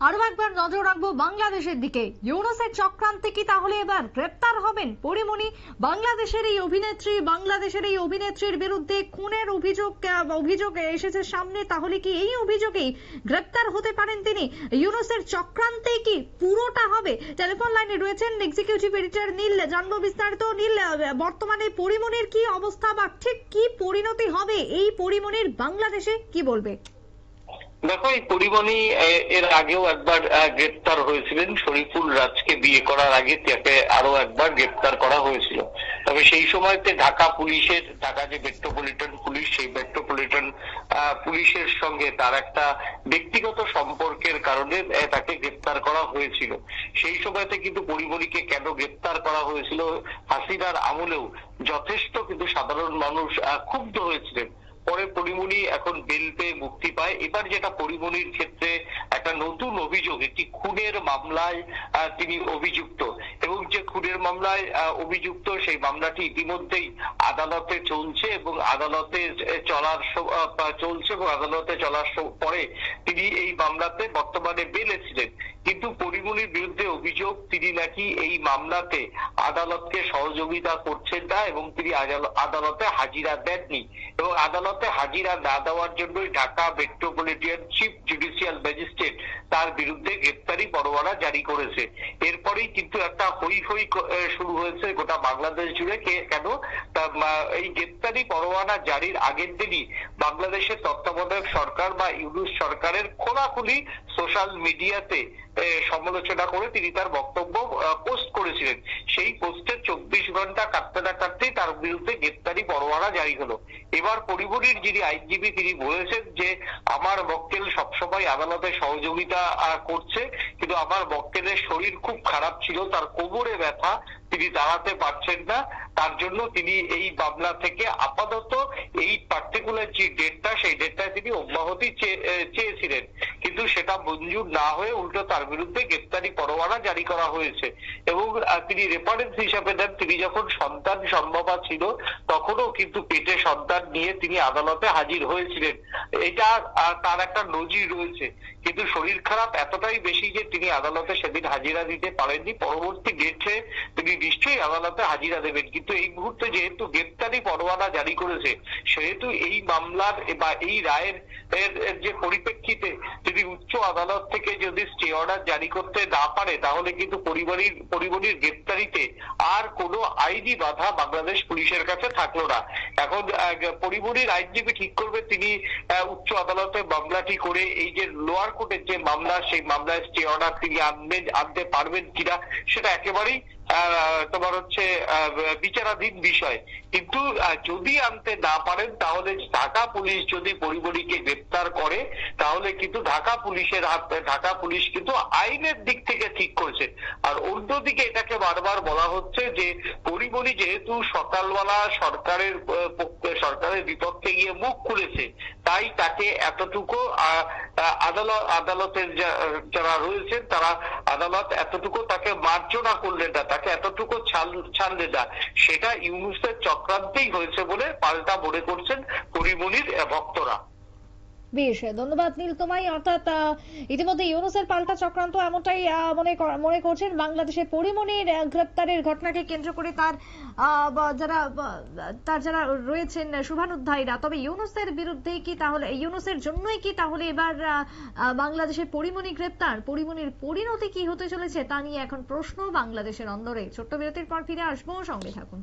আরও একবার নজর রাখব বাংলাদেশের দিকে। ইউনুসের চক্রান্তে কি তাহলে এবার গ্রেপ্তার হবেন পরিমণি? বাংলাদেশের এই অভিনেত্রী, বাংলাদেশের এই অভিনেত্রীর বিরুদ্ধে খুনের অভিযোগ অভিযোগ এসেছে সামনে, তাহলে কি এই অভিযোগেই গ্রেপ্তার হতে পারেন তিনি? ইউনুসের চক্রান্তে কি পুরোটা হবে? টেলিফোন লাইনে রয়েছেন এক্সিকিউটিভ এডিটর নীল, জানব বিস্তারিত। নীল বর্তমানে পরিমণির কি অবস্থা বা ঠিক কি পরিণতি হবে? এই পরিমণির বাংলাদেশে কি বলবে? দেখো, এই পরিমণি এর আগেও একবার গ্রেপ্তার হয়েছিলেন। শরীফুল রাজকে বিয়ে করার আগে তাকে আরও একবার গ্রেপ্তার করা হয়েছিল। তবে সেই সময়তে ঢাকা পুলিশের, ঢাকা যে মেট্রোপলিটন পুলিশ, সেই মেট্রোপলিটন পুলিশের সঙ্গে তার একটা ব্যক্তিগত সম্পর্কের কারণে তাকে গ্রেপ্তার করা হয়েছিল। সেই সময়তে কিন্তু পরিমণিকে কেন গ্রেপ্তার করা হয়েছিল, হাসিনার আমলেও যথেষ্ট কিন্তু সাধারণ মানুষ ক্ষুব্ধ হয়েছিলেন। পরে পরিমণি এখন বেল পেয়ে মুক্তি পায়। এবার যেটা পরিমণির ক্ষেত্রে একটা নতুন অভিযোগ, একটি খুনের মামলায় তিনি অভিযুক্ত। এবং যে খুনের মামলায় অভিযুক্ত সেই মামলাটি ইতিমধ্যেই আদালতে চলছে এবং আদালতে চলার চলছে এবং আদালতে চলার পরে তিনি এই মামলাতে বর্তমানে বেলে ছিলেন কিন্তু পরিমণির বিরুদ্ধে অভিযোগ, তিনি নাকি এই মামলাতে আদালতকে সহযোগিতা করছেন না এবং তিনি আদালতে হাজিরা দেননি। এবং আদালতে হাজিরা না দেওয়ার জন্যই Dhaka metropolitan chief judicial magistrate তার বিরুদ্ধে গ্রেপ্তারি পরোয়ানা জারি করেছে। এরপরেই কিন্তু একটা হই হই শুরু হয়েছে গোটা বাংলাদেশ জুড়ে। কেন? এই গ্রেপ্তারি পরোয়ানা জারির আগের দিনই বাংলাদেশের তত্ত্বাবধায়ক সরকার বা ইউনুস সরকারের খোলাখুলি সোশ্যাল মিডিয়াতে সমালোচনা করে তিনি তার বক্তব্য পোস্ট করেছিলেন। সেই পোস্টের চব্বিশ ঘণ্টা কাটতে না কাটতেই তার বিরুদ্ধে গ্রেপ্তারি পরোয়ানা জারি হলো। এবার পরিবহনের যিনি আইনজীবী, তিনি বলেছেন যে, আমার মক্কেল সবসময় আদালতে সহযোগিতা করছে, কিন্তু আমার মক্কেলের শরীর খুব খারাপ ছিল, তার কোমরে ব্যথা তিনি দাঁড়াতে পারছেন না। তার জন্য তিনি এই মামলা থেকে আপাতত এই পার্টিকুলার যে ডেটটা সেই ডেটটায় তিনি অব্যাহতি চেয়েছিলেন। কিন্তু সেটা মঞ্জুর না হয়ে উল্টো তার বিরুদ্ধে গ্রেপ্তারি পরোয়ানা জারি করা হয়েছে। এবং তিনি রেফারেন্স হিসাবে দেন, তিনি যখন সন্তান সম্ভবা ছিল, তখনও কিন্তু পেটে সন্তান নিয়ে তিনি আদালতে হাজির হয়েছিলেন। এটা তার একটা নজির রয়েছে। কিন্তু শরীর খারাপ এতটাই বেশি যে তিনি আদালতে সেদিন হাজিরা দিতে পারেননি। পরবর্তী ডেটে তিনি নিশ্চয়ই আদালতে হাজিরা দেবেন। কিন্তু এই মুহূর্তে যেহেতু গ্রেপ্তারি পরোয়ানা জারি করেছে, সেহেতু এই মামলার বা এই রায়ের যে পরিপ্রেক্ষিতে আদালত থেকে যদি স্টে অর্ডার জারি করতে না পারে, তাহলে কিন্তু পরিবারের পরিবারের গ্রেপ্তারিতে আর কোনো আইনি বাধা বাংলাদেশ পুলিশের কাছে থাকল না। এখন পরিবারের আইনজীবী ঠিক করবে, তিনি উচ্চ আদালতে মামলাটি করে এই যে লোয়ার কোর্টের যে মামলা, সেই মামলায় স্টে অর্ডার তিনি আনবেন আনতে পারবেন কিনা, সেটা একেবারেই তোমার হচ্ছে বিচারাধীন বিষয়। কিন্তু যদি আনতে না পারেন, তাহলে ঢাকা পুলিশ যদি পরিমণিকে গ্রেপ্তার করে, তাহলে কিন্তু ঢাকা পুলিশের হাত, ঢাকা পুলিশ কিন্তু আইনের দিক থেকে ঠিক করছে। আর অন্যদিকে এটাকে বারবার বলা হচ্ছে যে পরিমণি যেহেতু সকালবেলা সরকারের সরকারের বিপক্ষে গিয়ে মুখ খুলেছে, তাই তাকে এতটুকু আদালত, আদালতের যারা রয়েছেন, তারা আদালত এতটুকু তাকে মার্জনা করলেন না। তাকে এতটুকু ছাড় যা সেটা ইউনুসের চক্রান্তেই হয়েছে বলে পাল্টা মনে করছেন পরীমনির ভক্তরা। বেশ, ধন্যবাদ নীল অর্থাৎ ইতিমধ্যে ইউনুসের পাল্টা চক্রান্ত এমনটাই মনে মনে করছেন বাংলাদেশের পরিমণির গ্রেপ্তারের ঘটনাকে কেন্দ্র করে তার যারা তার যারা রয়েছেন শুভানুধ্যায়ীরা তবে ইউনুসের বিরুদ্ধে কি তাহলে, ইউনুসের জন্যই কি তাহলে এবার বাংলাদেশের পরিমণি গ্রেপ্তার? পরিমণির পরিণতি কি হতে চলেছে তা নিয়ে এখন প্রশ্ন বাংলাদেশের অন্দরে। ছোট্ট বিরতির পর ফিরে আসব, সঙ্গে থাকুন।